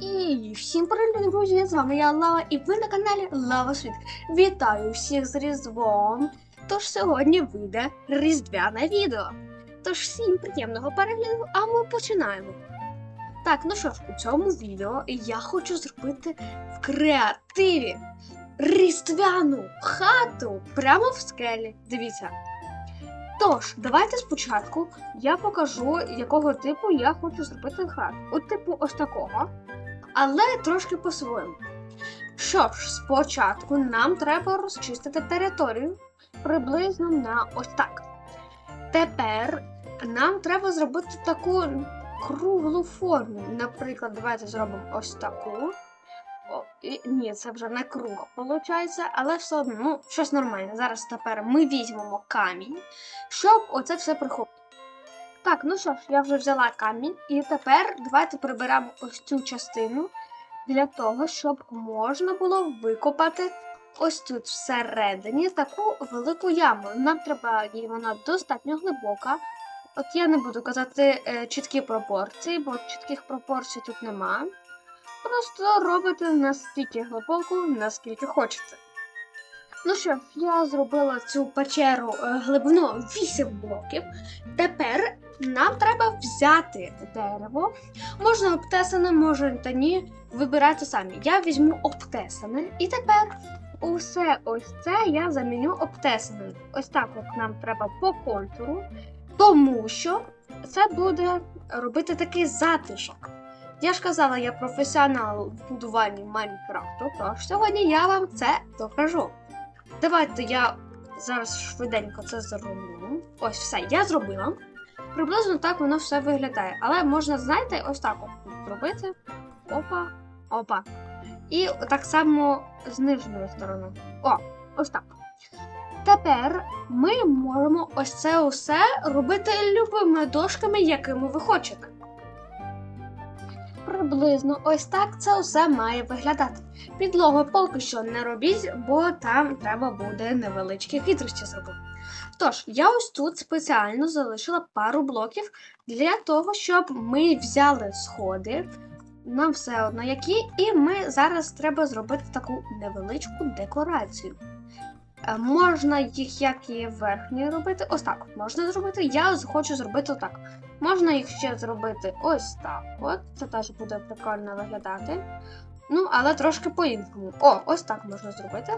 І всім привіт, друзі! З вами я Лава, і ви на каналі Лава Світ. Вітаю всіх з Різдвом! Тож сьогодні вийде різдвяне відео. Тож всім приємного перегляду, а ми починаємо. Так, ну що ж, у цьому відео я хочу зробити в креативі різдвяну хату прямо в скелі. Дивіться. Тож, давайте спочатку я покажу, якого типу я хочу зробити хату. От типу ось такого але трошки по-своєму. Що ж, спочатку нам треба розчистити територію приблизно на ось так. Тепер нам треба зробити таку круглу форму. Наприклад, давайте зробимо ось таку. О, і, ні, це вже не круг, виходить, але все одно, ну, щось нормальне. Зараз тепер ми візьмемо камінь, щоб оце все прихопити. Так, ну що ж, я вже взяла камінь, і тепер давайте приберемо ось цю частину для того, щоб можна було викопати ось тут всередині таку велику яму. Нам треба і вона достатньо глибока. От я не буду казати е, чіткі пропорції, бо чітких пропорцій тут нема. Просто робите настільки глибоку, наскільки хочете. Ну що, я зробила цю печеру е, глибину 8 блоків. Тепер нам треба взяти дерево. Можна обтесане, може та ні. Вибирайте самі. Я візьму обтесане. І тепер усе ось це я заміню обтесаним. Ось так от нам треба по контуру, тому що це буде робити такий затишок. Я ж казала, я професіонал в будуванні Майнкрафту, тож сьогодні я вам це покажу. Давайте я зараз швиденько це зроблю. Ось все, я зробила. Приблизно так воно все виглядає. Але можна, знаєте, ось так зробити. Опа, опа. І так само з нижньої сторони. О, ось так. Тепер ми можемо ось це усе робити любими дошками, якими ви хочете. Приблизно ось так це усе має виглядати. Підлогу поки що не робіть, бо там треба буде невеличкі хитрості зробити. Тож, я ось тут спеціально залишила пару блоків для того, щоб ми взяли сходи, нам все одно які, і ми зараз треба зробити таку невеличку декорацію. Е, Можна їх як і верхні робити, ось так можна зробити. Я хочу зробити отак. Можна їх ще зробити ось так. От, це теж буде прикольно виглядати. Ну, але трошки по-іншому. О, ось так можна зробити.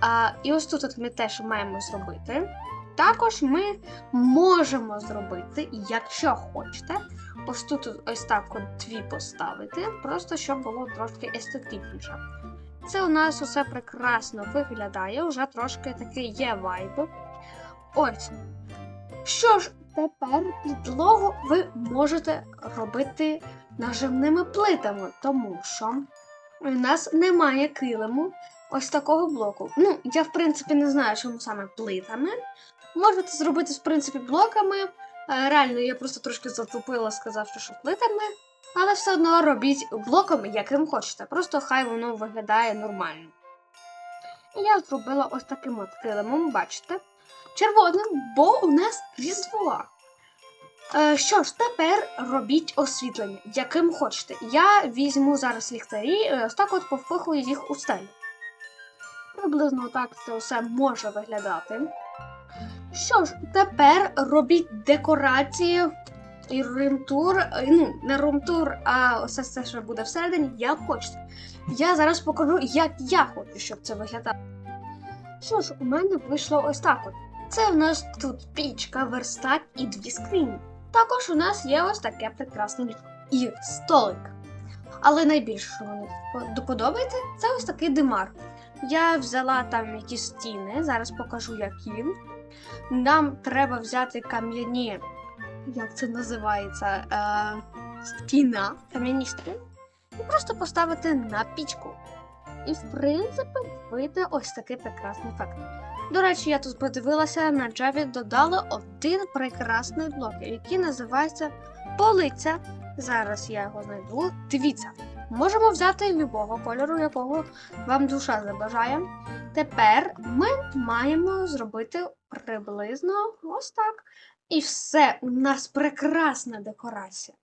А, І ось тут от ми теж маємо зробити. Також ми можемо зробити, якщо хочете, ось тут ось так от дві поставити, просто щоб було трошки естетичніше. Це у нас усе прекрасно виглядає, вже трошки такий є вайб. Ось. Що ж, тепер підлогу ви можете робити наживними плитами, тому що у нас немає килиму ось такого блоку. Ну, я в принципі не знаю, чому саме плитами. Можете зробити, в принципі, блоками. Е, Реально, я просто трошки затупила, сказавши, що плитами. Але все одно робіть блоками, яким хочете. Просто хай воно виглядає нормально. І я зробила ось таким от килимом, бачите? Червоним, бо у нас різдво. Е, що ж, тепер робіть освітлення, яким хочете. Я візьму зараз ліхтарі, і ось так от повпихую їх у стелю. Приблизно так це все може виглядати. Що ж, тепер робіть декорації і румтур, е, ну, не румтур, а все це, що буде всередині, як хочете. Я зараз покажу, як я хочу, щоб це виглядало. Що ж, у мене вийшло ось так от. Це у нас тут пічка, верстак і дві скрині. Також у нас є ось таке прекрасне ліжко і столик. Але найбільше, мені подобається, це ось такий димар. Я взяла там якісь стіни, зараз покажу, які. Нам треба взяти кам'яні, як це називається, е, стіна, кам'яні стіни, і просто поставити на пічку. І, в принципі, вийде ось такий прекрасний ефект. До речі, я тут подивилася, на Java додали один прекрасний блок, який називається Полиця. Зараз я його знайду. Дивіться, можемо взяти любого кольору, якого вам душа забажає. Тепер ми маємо зробити приблизно ось так. І все, у нас прекрасна декорація.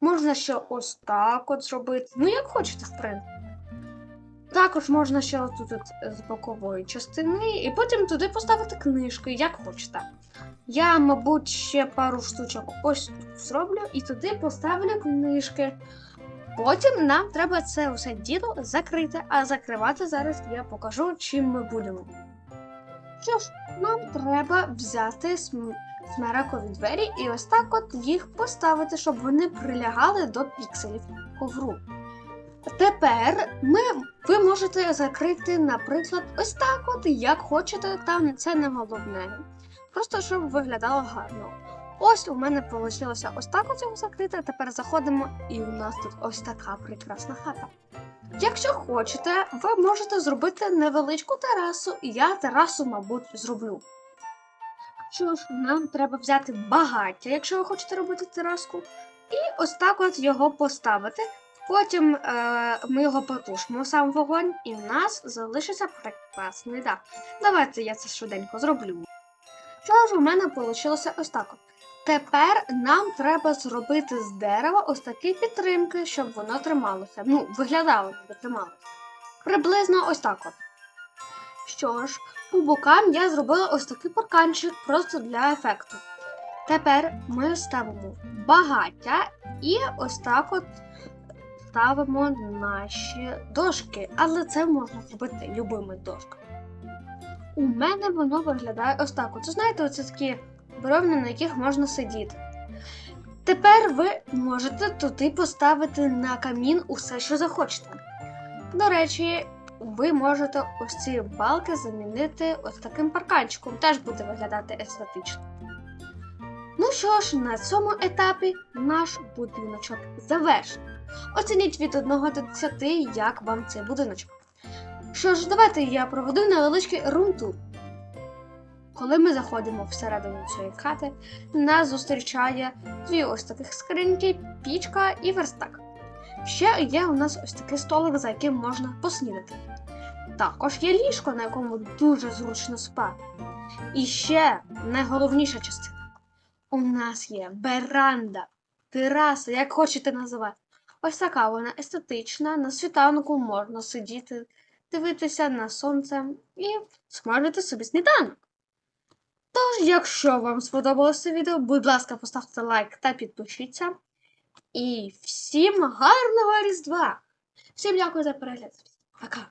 Можна ще ось так от зробити. Ну, як хочете, в принципі. Також можна ще отут з бокової частини, і потім туди поставити книжки, як хочете. Я, мабуть, ще пару штучок ось тут зроблю і туди поставлю книжки. Потім нам треба це усе діло закрити, а закривати зараз я покажу, чим ми будемо. Що ж, нам треба взяти см- смерекові двері і ось так от їх поставити, щоб вони прилягали до пікселів ковру. Тепер ми, ви можете закрити, наприклад, ось так от, як хочете, там це не головне. Просто щоб виглядало гарно. Ось у мене вийшло ось так от його закрити. Тепер заходимо, і у нас тут ось така прекрасна хата. Якщо хочете, ви можете зробити невеличку терасу, і я терасу, мабуть, зроблю. Що ж, нам треба взяти багаття, якщо ви хочете робити тераску, і ось так от його поставити. Потім е, ми його потушимо сам вогонь, і в нас залишиться прекрасний дах. Давайте я це швиденько зроблю. Що у мене вийшло ось так. Тепер нам треба зробити з дерева ось такі підтримки, щоб воно трималося. Ну, виглядало, ніби трималося. Приблизно ось так от. Що ж, по бокам я зробила ось такий парканчик просто для ефекту. Тепер ми ставимо багаття і ось так от ставимо наші дошки, але це можна зробити любими дошками. У мене воно виглядає ось так. От знаєте, оце такі бревна, на яких можна сидіти. Тепер ви можете туди поставити на камін усе, що захочете. До речі, ви можете ось ці балки замінити ось таким парканчиком, теж буде виглядати естетично. Ну що ж, на цьому етапі наш будиночок завершений. Оцініть від 1 до 10, як вам цей будиночок. Що ж, давайте я проведу невеличкий рум-тур. Коли ми заходимо всередину цієї хати, нас зустрічає дві ось таких скриньки, пічка і верстак. Ще є у нас ось такий столик, за яким можна поснідати. Також є ліжко, на якому дуже зручно спати. І ще найголовніша частина. У нас є веранда, тераса, як хочете називати. Ось така вона естетична, на світанку можна сидіти, дивитися на сонце і смажити собі сніданок. Тож, якщо вам сподобалося відео, будь ласка, поставте лайк та підпишіться. І всім гарного Різдва! Всім дякую за перегляд. Пока!